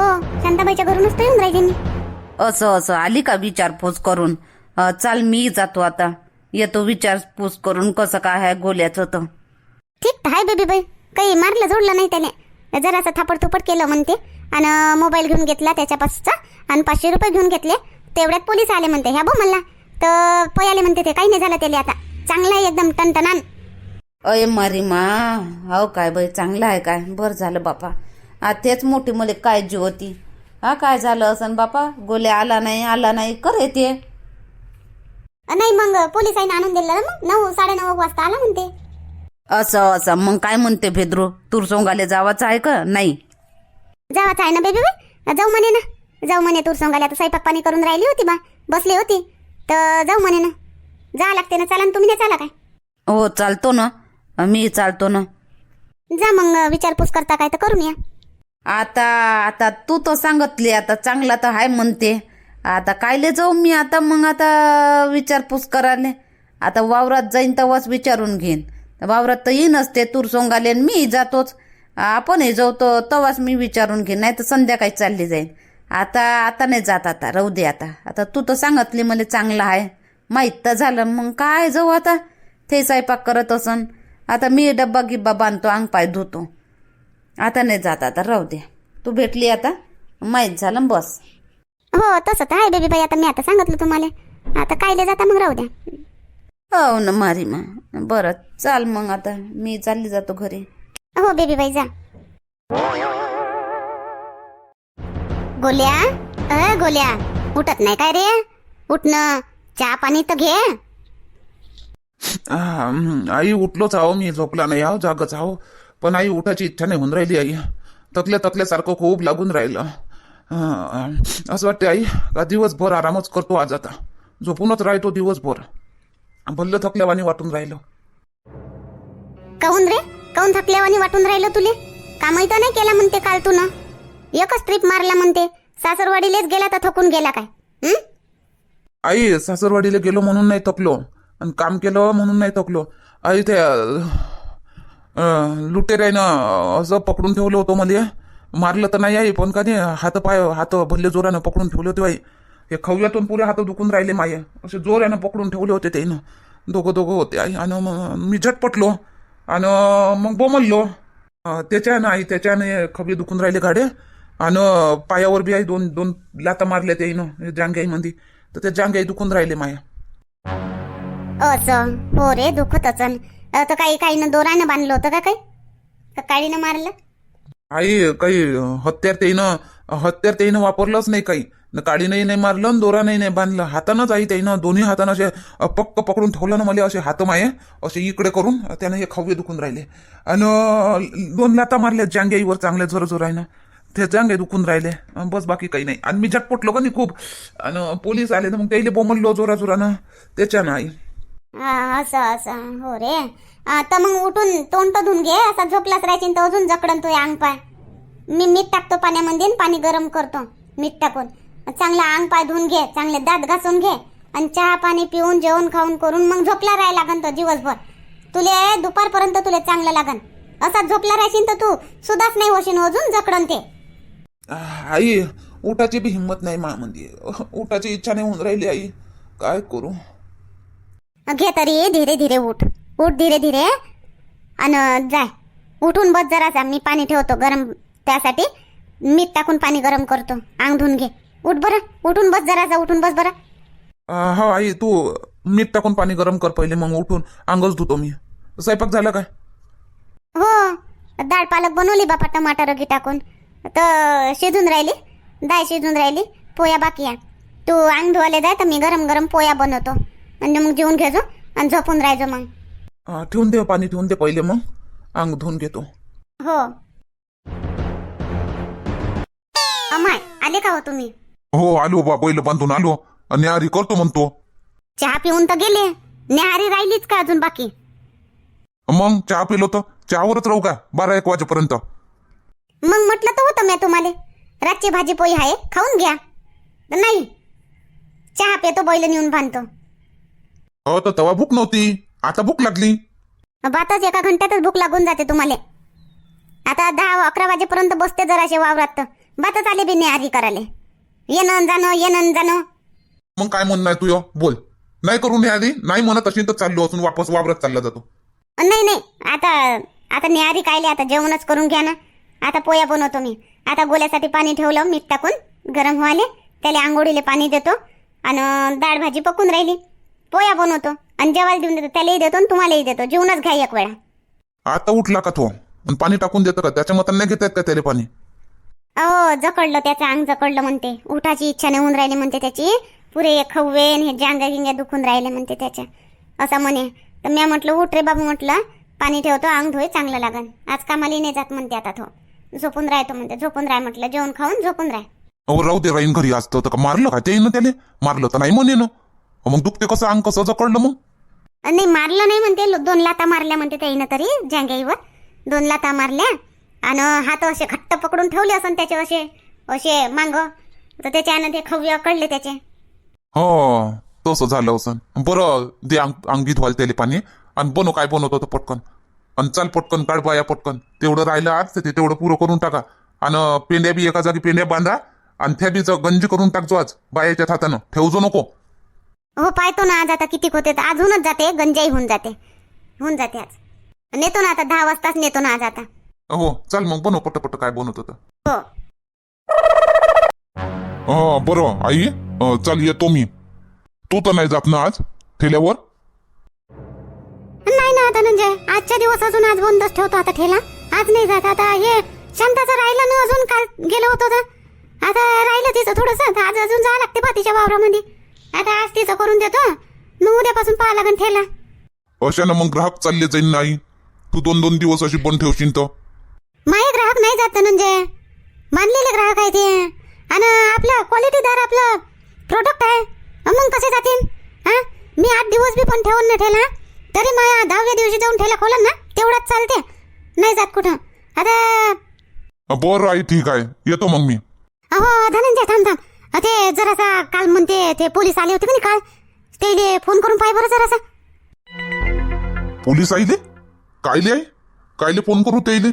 हो शांताबाईच्या घरूनच तर येऊन राहिले मी. असं असं. आली का विचारपूस करून? अं, चाल मी जातो आता. येतो विचारपूस करून कसं काय आहे गोल्याचं तर. ठीक तर आहे बेबी बाई. काही मारलं जोडलं नाही त्याने. जरासं थापड थुपड केलं म्हणते. आणि मोबाईल घेऊन घेतला त्याच्यापासचा आणि पाचशे रुपये घेऊन घेतले. तेवढ्यात पोलीस आले म्हणते. ह्या बो मला. तर पयाले म्हणते ते. काही नाही झालं त्याला आता. चांगला आहे एकदम टनटनान अय मारी मा. हो काय बाई चांगलं आहे काय? बरं झालं बापा. तेच मोठी मुले काळजी होती. हा काय झालं असन बापा? गोल्या आला नाही आला नाही. कर येते नाही मग पोलिसांनी आणून दिलं ना मग? नऊ साडेनऊ वाजता आला म्हणते. असं असं. मग काय म्हणते भेद्रू? तूर सोंगाले जावाचं आहे का? नाही. जावाच आहे ना बेबी बाई? जाऊ म्हणे ना. जाऊ म्हणे तूर संघाला आता स्वयंपाक पाणी करून राहिली होती बा. बसली होती. तर जाऊ म्हणे ना. जा लागते ना. चला ना तुम्ही नाही चाला काय? हो चालतो ना. मी चालतो ना. जा मग विचारपूस करता काय तर करून या. आता आता तू तर सांगतली आता चांगला तर आहे म्हणते. आता कायले जाऊ मी आता मग आता विचारपूस कराले आता वावरात जाईन तेव्हाच विचारून घेईन. वावरात तर येईनच ते तूर सोंगाले आणि मी जातोच. आपणही जाऊ तो तेव्हाच मी विचारून घेईन नाही तर संध्याकाळी चालली जाईन. आता आता नाही जात आता राहू दे आता. आता तू तर सांगितली मला चांगलं आहे माहीत तर झालं मग काय जाऊ आता? ते स्वयंपाक करत असन. आता मी डब्बा गिब्बा बांधतो अंग पाय धुतो. आता नाही जात आता राहू दे. तू भेटली आता माहीत झालं बस. हो तसं तर आहे बेबी बाई आता मी आता सांगितलं तुम्हाला. आता कायले जाता मग राहू द्या. हो ना मारी मा. बरं चाल मग आता. मी चालली जातो घरी. हो बेबी बाई जा. गोल्या? अ गोल्या उठत नाही काय रे? उठणं चहा पाणी तर घे. आ, हं, आई उठलोच आहो मी झोपला नाही आहो जागच आहो. पण आई उठायची इच्छा नाही होऊन राहिली आई. तकल्या तकल्यासारखं खूप लागून राहिलं. असं वाटते आई का दिवसभर आरामच करतो आज आता. झोपूनच राहतो दिवसभर. भल्ल थकल्यावानी वाटून राहिलं. काहून रे? काहून थकल्यावानी वाटून राहिलं तुले? कामही तर नाही केला म्हणते काल तू ना एकच ट्रिप मारला म्हणते. सासरवाडीलेच गेला तर थकून गेला काय? आई सासरवाडीला गेलो म्हणून नाही थकलो. आणि काम केलं म्हणून नाही थकलो. आई ते लुटेरायनं असं पकडून ठेवलं होतं मला मारलं तर नाही आई पण का नाही हात पाय हात भल्ले जोरानं पकडून ठेवले होते आई हे खव्यातून पुरे हात दुखून राहिले माये. असे जोरानं पकडून ठेवले होते त्यानं दोघं दोघं होते आई. आणि मग मी झटपटलो. आणि मग बोमललो. त्याच्यानं आई त्याच्यानं खवे दुखून राहिले गाडे. आणि पायावर बी आई दोन दोन लाता मारल्या त्याईनं जांग्याईमध्ये तर त्या जांग्याई दुखून राहिले माया. असं हो रे दुखत असन. तर काही काही दोरानं बांधलं होतं का काही? का काळीनं मारलं? आई काही हत्यार त्याईनं हत्यार त्याईनं वापरलंच नाही काही. न काडीनंही नाही मारलं आणि दोरानंही नाही बांधलं. हातानंच आई त्याईनं दोन्ही हातानं असे पक्क पकडून ठेवलं ना मला असे हात माये असे इकडे करून त्यानं हे खवये दुखून राहिले. आणि दोन लाता मारल्या जांग्याईवर चांगल्या जोर ना ते जांगे दुखून राहिले. बस बाकी काही नाही. आणि मी झटपटलो का नाही खूप आणि पोलीस आले ना मग त्याईले बोमललो जोरा जोरानं त्याच्यानं आई. असं असं. हो रे. तर मग उठून तोंड तर धुवून घे. असा झोपलाच राहायची तर अजून जकडन तो अंग पाय. मी मीठ टाकतो पाण्यामध्ये पाणी गरम करतो मीठ टाकून. चांगला अंग पाय धुवून घे चांगले दात घासून घे आणि चहा पाणी पिऊन जेवण खाऊन करून मग झोपला राहाय लागन तो दिवसभर. तुले दुपारपर्यंत तुले चांगलं लागन. असा झोपला राहशील तर तू सुद्धाच नाही होशील अजून जकडन ते. आई उठाची बी हिंमत नाही मा म्हणजे उठाची इच्छा नाही होऊन राहिली आई. काय करू? घे तरी धीरे धीरे उठ. उठ धीरे धीरे. आणि जाय. उठून बस जरासा. मी पाणी ठेवतो गरम त्यासाठी. मीठ टाकून पाणी गरम करतो. अंग धुवून घे. उठ बरं. उठून बस जरासा. उठून बस बरं. अं, हा आई तू मीठ टाकून पाणी गरम कर पहिले मग उठून अंगच धुतो मी. स्वयंपाक झाला काय? हो. डाळ पालक बनवली बापा टमाटर गी टाकून. तर शिजून राहिली. डाळ शिजून राहिली. पोया बाकी आहे. तू अंग धुवायला जाय तर मी गरम गरम पोया बनवतो. म्हणजे मग जेवून घेजो आणि झोपून राहायचो मग. ठेवून दे पाणी ठेवून दे पहिले मग. अंग धुवून घेतो. हो. अमाय आले का हो तुम्ही? हो आलो बा बैल बांधून आलो. न्यारी करतो म्हणतो. चहा पिऊन तर गेले. न्याहारी राहिलीच का अजून बाकी? मग चहा पिलो तर चहावरच राहू का? बारा एक वाजेपर्यंत. मग म्हटलं तर होतं मी तुम्हाला. रातची भाजी पोळी आहे खाऊन घ्या. नाही. चहा पितो बैल नेऊन बांधतो. हो तर तेव्हा भूक नव्हती. आता भूक लागली. बातच एका घंट्यातच भूक लागून जाते तुम्हाला. आता दहा अकरा वाजेपर्यंत बसते जराशे वावरात. तर बातच आले बी न्यारी कराले येणं आणि जाणं येणं आणि जाणं. मग काय म्हणणं आहे तुझं बोल. नाही करून आधी? नाही म्हणत असेल तर चाललो असून वापस वावरात चालला जातो. नाही नाही. आता आता न्यारी कायले आता जेवणच करून घ्या ना. आता पोया बनवतो मी. आता गोल्यासाठी पाणी ठेवलं मीठ टाकून गरम व्हायले. त्याला आंघोळीले पाणी देतो. आणि डाळ भाजी पकून राहिली. पोया बनवतो आणि जेवायला देऊन देतो त्यालाही देतो आणि तुम्हालाही देतो. जेवणच घ्या एक वेळा. आता उठला का तो? आणि पाणी टाकून देतं का? त्याच्या मतान नाही घेत आहेत का त्याला पाणी? अहो जकडलं त्याचं अंग जकडलं म्हणते. उठाची इच्छा नाही होऊन राहिली म्हणते त्याची. पुरे खव्वेन हे जांगा गिंग्या दुखून राहिले म्हणते त्याच्या. असं म्हणे. तर मी म्हटलं उठ रे बाबू म्हटलं. पाणी ठेवतो अंग धुय चांगलं लागन. आज कामाला नाही जात म्हणते आता तो. झोपून राहतो म्हणते. झोपून राह म्हटलं. जेवण खाऊन झोपून राह. अहो राहू दे राहीन घरी असतं तर का मारलं का ते ना त्याले? मारलं तर नाही म्हणे ना. मग दुखते कसं? अंग कसं जकडलं मग? नाही मारलं नाही म्हणते. लो- दोन लाता मारल्या म्हणते त्याईनं तरी जांग्याईवर. दोन लाता मारल्या. आणि हात असे घट्ट पकडून ठेवले असन त्याचे असे असे मांग. तर त्याच्यानं ते खव्य कळले त्याचे. हो तसं झालं असं बरं दे अंग अंगी धुवाल त्याले पाणी. आणि बनव काय बनवतो तो पटकन. आणि चाल पटकन काढ बाया पटकन. तेवढं राहिलं आज ते तेवढं पुरं करून टाका. आणि पेंड्या बी एका जागी पेंड्या बांधा. आणि त्या बीचं गंजी करून टाकजो आज बायाच्या हातानं. ठेवजो नको. हो पाहतो ना आज आता किती होते तर अजूनच जाते गंजाई होऊन जाते. होऊन जाते आज. नेतो ना आता दहा वाजताच नेतो ना आज आता. हो चल मग बनव पटपट काय बनवत होतं. हो. हा बरं आई अं, चल येतो मी. तू तर नाही जात ना आज ठेल्यावर? नाही ना धनंजय आजच्या दिवस अजून आज बंदच ठेवतो आता ठेला. आज नाही जात आता हे शांताचं राहिलं ना अजून काल गेलो होतो तर. आता राहिलं तिचं थोडस आज अजून जावं लागते बा तिच्या वावरामध्ये. आता आज तिचं करून देतो. मग उद्यापासून पाहा लागेल ठेला. अशानं मग ग्राहक चालले जाईन नाही. तू दोन दोन दिवस अशी बंद ठेवशील तर. माये ग्राहक नाही जात धनंजय मानलेले ग्राहक आहे ते. आणि आपलं क्वालिटीदार आपलं प्रोडक्ट आहे. अन मग कसे जातील? हा मी आठ दिवस बी पण ठेवून नाही ठेला. तरी माझ्या दहाव्या दिवशी जाऊन ठेला खोला ना तेवढाच चालते. नाही जात कुठं. आता बरं आई ठीक आहे. येतो मग मी. अहो धनंजय थांब थांब. अ, ते जरासा काल म्हणते ते पोलीस आले होते का नाही काल. ते फोन करून पाय बरं जरासा. पोलीस आईले? कायले आई? कायले फोन करू ते इले?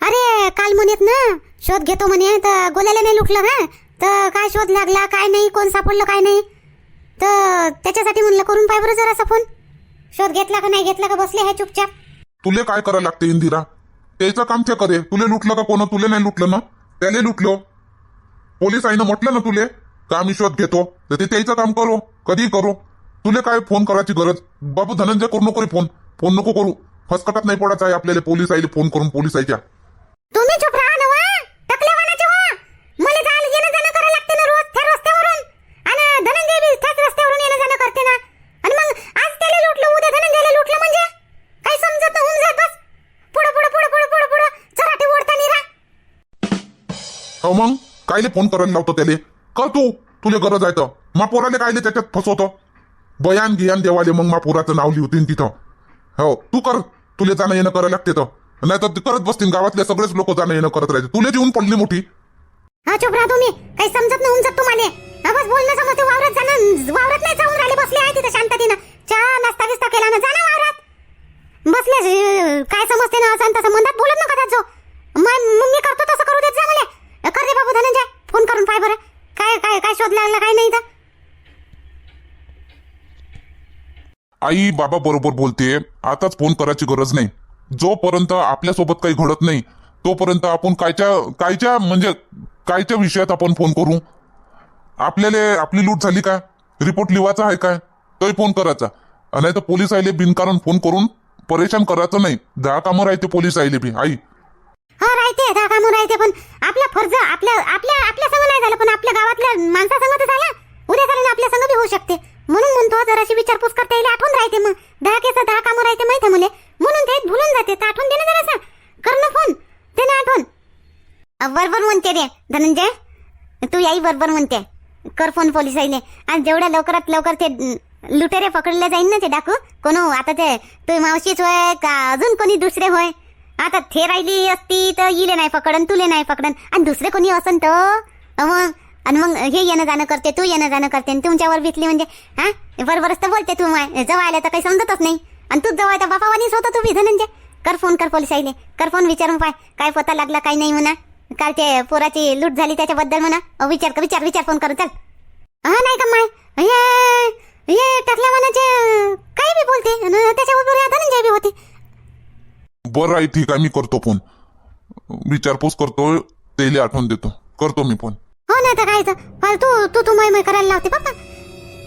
अरे काल म्हणत ना शोध घेतो म्हणे तर गोल्याला नाही लुटलं का तर काय शोध लागला काय नाही कोण सापडलं काय नाही? तर त्याच्यासाठी म्हणलं करून पाय बरं जरासा फोन. शोध घेतला का नाही घेतला का बसले आहे चुपचाप. तुले काय करायला लागते इंदिरा? त्याचं काम ते करे. तुले लुटलं का कोण? तुले नाही लुटलं ना? त्याले लुटलो. पोलीस आईनं म्हटलं ना तुले का आम्ही शोध घेतो तर ते त्याचं काम करो कधी करू. तुले काय फोन करायची गरज? बाबू धनंजय करू नको रे फोन फोन नको करू. फसकटात नाही पडायचं आहे आपल्याला पोलीस आईले फोन करून पोलीस आईच्या. तुम्ही चुप राहा ना वा. टकले वानाचे वा मला जायला येणं जाणं करायला लागते ना रोज त्या रस्त्यावरून. आणि धनंजय बी त्याच रस्त्यावरून येणं जाणं करते ना. आणि मग आज त्याला लुटलं उद्या धनंजयला लुटलं म्हणजे? काही समजत नाही होऊन जात बस. पुढं पुढं पुढं पुढं पुढं पुढं. चराठी ओढता निरा हो मग? कायले फोन करायला लावतो त्याले? कर तू? तुले गरज आहे तर. मा पोराले कायले त्याच्यात फसवतो? बयान गियान देवाले मग मा पोराचं नाव लिहतीन तिथं. हो तू कर. तुले जाणं येणं करायला लागते तर. नाही तर करत बसतील गावातले सगळेच लोक जाणं येणं करत राहायचे. तुले जीवन पडली मोठी. हा चुप राहा तुम्ही. काही समजत नाही होऊन जात तुम्हाला. हा बस बोलणं समजते. वावरात जाणं वावरात नाही जाऊन राहिले बसले आहे तिथे शांततेनं. चहा नाश्ता बिस्ता केला ना जा ना वावरात बसले अं, काय समजते ना असं आणि तसं मनात बोलत नका त्यात जो मग मग मी करतो तसं करू देत जा मला कर रे बाबू धनंजय फोन करून पाय बरं काय काय काय शोध लागला काय नाही तर आई बाबा बरोबर बोलते आताच फोन करायची गरज नाही. जोपर्यंत आपल्यासोबत काही घडत नाही तोपर्यंत आपण कायच्या कायच्या म्हणजे कायच्या विषयात आपण फोन करू? आपल्याला आपली लूट झाली काय रिपोर्ट लिवायचा आहे काय तोही फोन करायचा. नाही तर पोलीस आईले बिनकारण फोन करून परेशान करायचं नाही. दहा कामं राहते पोलीस आईले बी. आई. हा राहते दहा कामं राहते पण आपला फर्ज आपल्या आपल्या आपल्या संग नाही झालं पण आपल्या गावातल्या माणसासंग तर झाला. उद्या झालं आपल्या संग बी होऊ शकते. म्हणून म्हणतो जराशी विचारपूस करता येईल आठवण राहते मग. दहा केस दहा कामं राहते माहिती आहे मुले. म्हणून ते भुलून जाते तर आठवण दे ना जरासा. कर ना फोन ते ना आठवण. बरोबर म्हणते रे धनंजय. तू याई बरोबर म्हणते. कर फोन पोलीस आईले आणि जेवढ्या लवकरात लवकर ते लुटेरे पकडले जाईन ना ते डाकू. कोण हो, आता ते तू मावशीच होय का अजून कोणी दुसरे होय? आता थे राहिली असती तर इले नाही पकडन तुले नाही पकडन. आणि दुसरे कोणी असन तर? मग आणि मग हे येणं जाणं करते तू येणं जाणं करते आणि तुमच्यावर भीतली म्हणजे हा? बरोबरच तर बोलते तू माय जवळ आल्या तर काही समजतच नाही. आणि तूच जवळ त्या बापावानीच होता तू बी धनंजय म्हणजे. कर फोन कर पोलीस आईले. कर फोन विचारून पाय. काय पता लागला काय नाही म्हणा. काल ते पोराची लूट झाली त्याच्याबद्दल म्हणा. विचार कर विचार विचार फोन करू चल. हा नाही का माय? हे हे टाकल्या मनाचे काही बी बोलते. अन त्याच्याबरोबर धनंजय बी होते. बरं आहे ठीक आहे मी करतो फोन विचारपूस करतो त्याला आठवण देतो. करतो मी फोन हो नाही तर. कायचं फालतू तू तू माय माय करायला लावते पप्पा.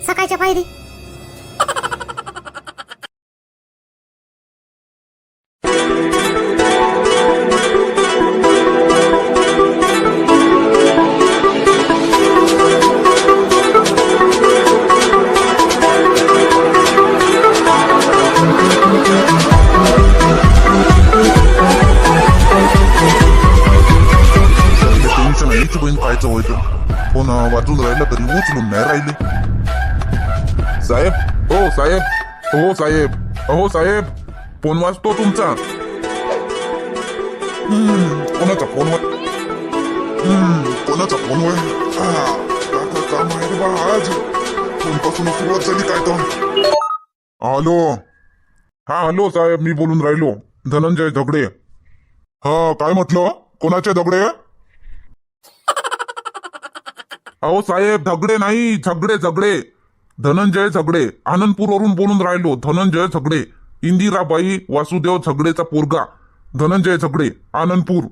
सकाळच्या पायरी. वाजून राहिला तरी उचलून नाही राहिले साहेब हो साहेब हो साहेब हो साहेब फोन वाजतो तुमचा कोणाचा फोनवर कोणाचा काय काम आहे रे बा आज फोनपासून सुरुवात झाली काय तर हॅलो हा हॅलो साहेब मी बोलून राहिलो धनंजय झगडे हा काय म्हटलं कोणाचे दगडे अहो साहेब झगडे नाही झगडे झगडे. धनंजय झगडे. आनंदपूरवरून बोलून राहिलो धनंजय झगडे. इंदिराबाई वासुदेव झगडेचा पोरगा. धनंजय झगडे आनंदपूर.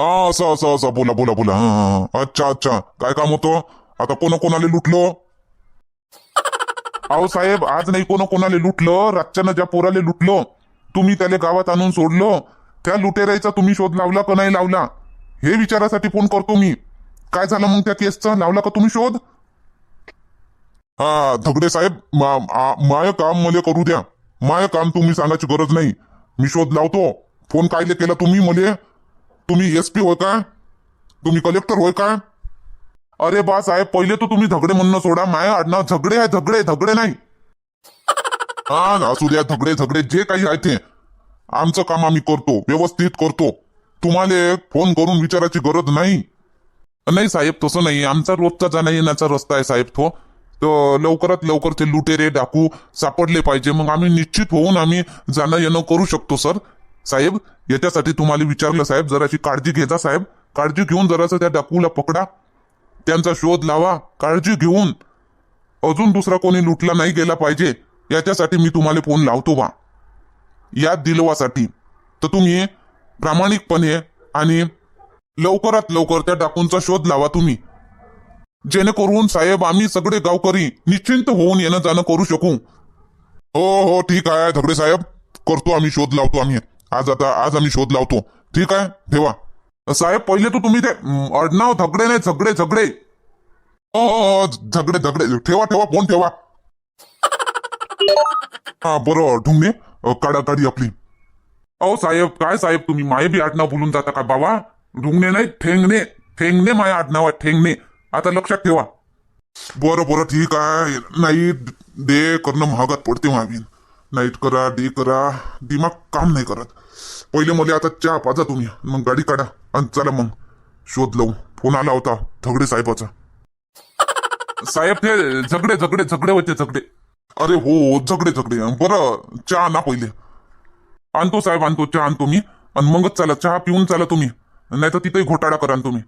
हा असं असं असं. बोला बोला बोला. हा, हा अच्छा अच्छा. काय काम होतं? आता कोणा कोणाला लुटलो? अहो साहेब आज नाही कोणा कोणाला लुटलं. रातच्यानं ज्या पोराले लुटलं तुम्ही त्याला गावात आणून सोडलो. त्या लुटेरायचा तुम्ही शोध लावला का नाही लावला? हे विचारासाठी फोन करतो मी. काय झालं मग त्या केसचा? लावला का तुम्ही शोध? हा धगडे साहेब माय काम मला करू द्या. माय काम तुम्ही सांगायची गरज नाही. मी शोध लावतो. फोन कायले केला तुम्ही मले? तुम्ही एस पी होय का? तुम्ही कलेक्टर होय का? अरे बा साहेब पहिले तर तुम्ही झगडे म्हणणं सोडा. माय आडनाव झगडे आहे झगडे झगडे नाही. हा असू द्या झगडे झगडे जे काही आहे ते. आमचं काम आम्ही करतो व्यवस्थित करतो. तुम्हाला फोन करून विचारायची गरज नाही. नाही साहेब तसं नाही आमचा रोजचा जाण्या येण्याचा रस्ता आहे साहेब तो. तर लवकरात लवकर ते लुटेरे डाकू सापडले पाहिजे. मग आम्ही निश्चित होऊन आम्ही जाणं येणं करू शकतो सर. साहेब याच्यासाठी तुम्हाला विचारलं साहेब जराशी काळजी घेजा साहेब. काळजी घेऊन जरासं त्या डाकूला पकडा. त्यांचा शोध लावा. काळजी घेऊन. अजून दुसरा कोणी लुटला नाही गेला पाहिजे. याच्यासाठी मी तुम्हाला फोन लावतो बा. याद दिलवासाठी. तर तुम्ही प्रामाणिकपणे आणि लवकरात लवकर त्या डाकूंचा शोध लावा तुम्ही. जेणेकरून साहेब आम्ही सगळे गावकरी निश्चिंत होऊन येणं जाणं करू शकू. हो हो ठीक आहे धगडे साहेब. करतो आम्ही शोध लावतो आम्ही. आज आता आज आम्ही शोध लावतो. ठीक आहे ठेवा. साहेब पहिले तर तुम्ही ते अडनाव धगडे झगडे नाही झगडे झगडे. हो हो हो झगडे झगडे. ठेवा ठेवा फोन ठेवा. हा बरं ढुंगणे अं, काढा गाडी आपली. अहो साहेब काय साहेब तुम्ही? माये बी आडनाव बोलून जाता का बाबा? ढुंगणे नाही ठेंगणे ठेंगणे माय आडनाव आहे ठेंगणे आता लक्षात ठेवा. बरं बरं ठीक आहे. नाईट डे करणं महागात पडते मावीन. नाईट करा डे करा. दिमाग काम नाही करत. पहिले मला आता चहा पाजा तुम्ही. मग गाडी काढा आणि चला मग. शोध लावू फोन आला होता झगडे साहेबाचा. साहेब ते झगडे झगडे झगडे होते झगडे. अरे हो झगडे झगडे. बरं चहा ना पहिले. आणतो साहेब आणतो. चहा आणतो मी. आणि मगच चला. चहा पिऊन चला तुम्ही. नाही तर तिथेही घोटाळा कराल तुम्ही.